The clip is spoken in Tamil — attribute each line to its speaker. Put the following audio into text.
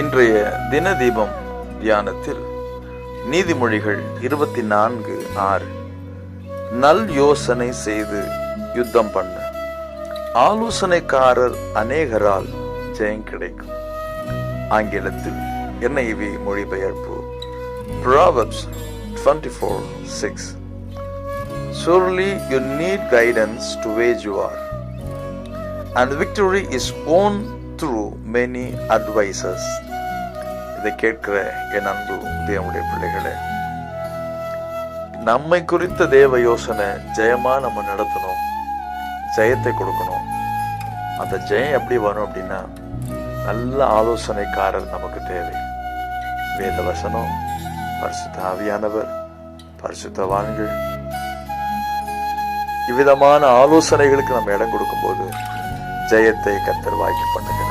Speaker 1: இன்றைய தின தீபம் தியானத்தில் நீதிமொழிகள் இருபத்தி நான்கு ஆறு. நல் யோசனை செய்து யுத்தம் பண்ண. ஆலோசனைக்காரர் அநேகரால் ஜெயம் கிடைக்கும். ஆங்கிலத்தில் என்ஐவி மொழிபெயர்ப்பு. Proverbs twenty four six Surely you need guidance to wage war, and victory is won through many advisors. இதை கேட்கிற என் அன்பு தேவனுடைய பிள்ளைகளே நம்மை குறித்த தேவ யோசனை ஜெயமா நம்ம நடத்தணும் ஜெயத்தை கொடுக்கணும். அந்த ஜெயம் எப்படி வரும் அப்படின்னா நல்ல ஆலோசனைக்காரர் நமக்கு தேவை. வேத வசனம் பரிசுத்த ஆவியானவர் பரிசுத்தவான்கள் இவ்விதமான ஆலோசனைகளுக்கு நம்ம இடம் கொடுக்கும்போது ஜெயத்தை கத்தர் வாய்க்கு பண்ணுகிறார்.